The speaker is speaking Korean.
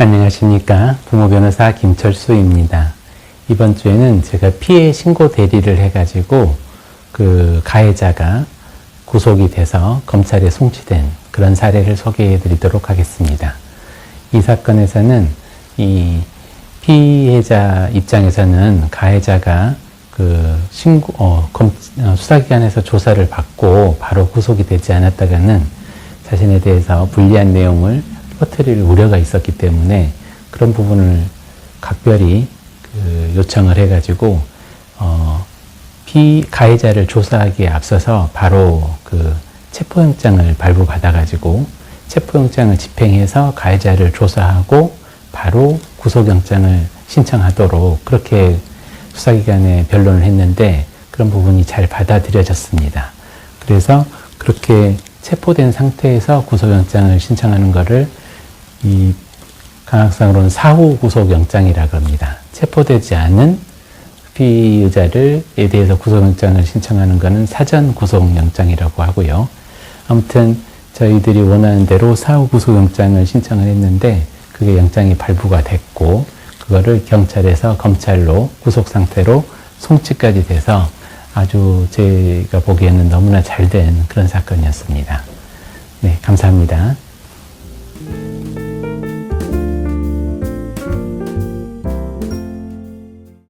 안녕하십니까. 부모 변호사 김철수입니다. 이번 주에는 제가 피해 신고 대리를 해가지고 그 가해자가 구속이 돼서 검찰에 송치된 그런 사례를 소개해 드리도록 하겠습니다. 이 사건에서는 이 피해자 입장에서는 가해자가 그 신고, 어, 검, 어, 수사기관에서 조사를 받고 바로 구속이 되지 않았다가는 자신에 대해서 불리한 내용을 퍼뜨릴 우려가 있었기 때문에 그런 부분을 각별히 그 요청을 해가지고 어, 피 가해자를 조사하기에 앞서서 바로 그 체포영장을 발부받아가지고 체포영장을 집행해서 가해자를 조사하고 바로 구속영장을 신청하도록 그렇게 수사기관에 변론을 했는데 그런 부분이 잘 받아들여졌습니다. 그래서 그렇게 체포된 상태에서 구속영장을 신청하는 것을 이 강학상으로는 사후 구속영장이라고 합니다. 체포되지 않은 피의자를에 대해서 구속영장을 신청하는 것은 사전 구속영장이라고 하고요. 아무튼 저희들이 원하는 대로 사후 구속영장을 신청을 했는데 그게 영장이 발부가 됐고 그거를 경찰에서 검찰로 구속 상태로 송치까지 돼서 아주 제가 보기에는 너무나 잘 된 그런 사건이었습니다. 네, 감사합니다.